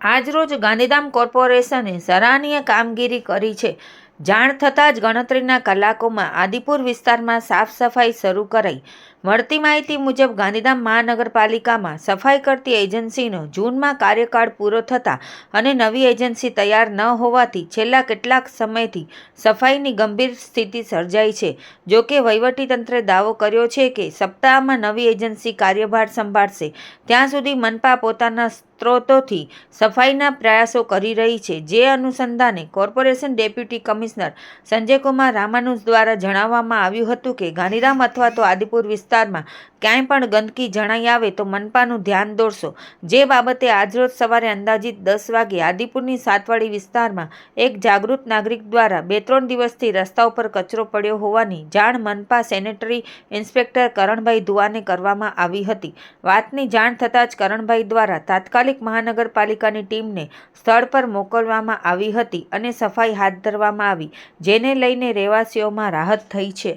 આજરોજ ગાંધીધામ કોર્પોરેશને સરાહનીય કામગીરી કરી છે. જાણ થતાં જ ગણતરીના કલાકોમાં આદિપુર વિસ્તારમાં સાફ સફાઈ શરૂ કરાઈ. મળતી માહિતી મુજબ ગાંધીધામ મહાનગરપાલિકામાં સફાઈ કરતી એજન્સીનો જૂનમાં કાર્યકાળ પૂરો થતાં અને નવી એજન્સી તૈયાર ન હોવાથી છેલ્લા કેટલાક સમયથી સફાઈની ગંભીર સ્થિતિ સર્જાઈ છે. જોકે વહીવટીતંત્રે દાવો કર્યો છે કે સપ્તાહમાં નવી એજન્સી કાર્યભાર સંભાળશે. ત્યાં સુધી મનપા પોતાના સ્ત્રોતોથી સફાઈના પ્રયાસો કરી રહી છે. જે અનુસંધાને corporation deputy commissioner Sanjaykumar Ramanuj દ્વારા જણાવવામાં આવ્યું હતું કે ગાંધીધામ અથવા તો આદિપુર વિસ્તારમાં ક્યાંય પણ ગંદકી જણાઈ આવે તો મનપાનું ધ્યાન દોરશો. જે બાબતે આજરોજ સવારે અંદાજિત દસ વાગે આદિપુરની સાતવાડી વિસ્તારમાં એક જાગૃત નાગરિક દ્વારા બે ત્રણ દિવસથી રસ્તા ઉપર કચરો પડ્યો હોવાની જાણ મનપા સેનેટરી ઇન્સ્પેક્ટર કરણભાઈ ધુવાને કરવામાં આવી હતી. વાતની જાણ થતાં જ કરણભાઈ દ્વારા તાત્કાલિક મહાનગરપાલિકાની ટીમને સ્થળ પર મોકલવામાં આવી હતી અને સફાઈ હાથ ધરવામાં આવી, જેને લઈને રહેવાસીઓમાં રાહત થઈ છે.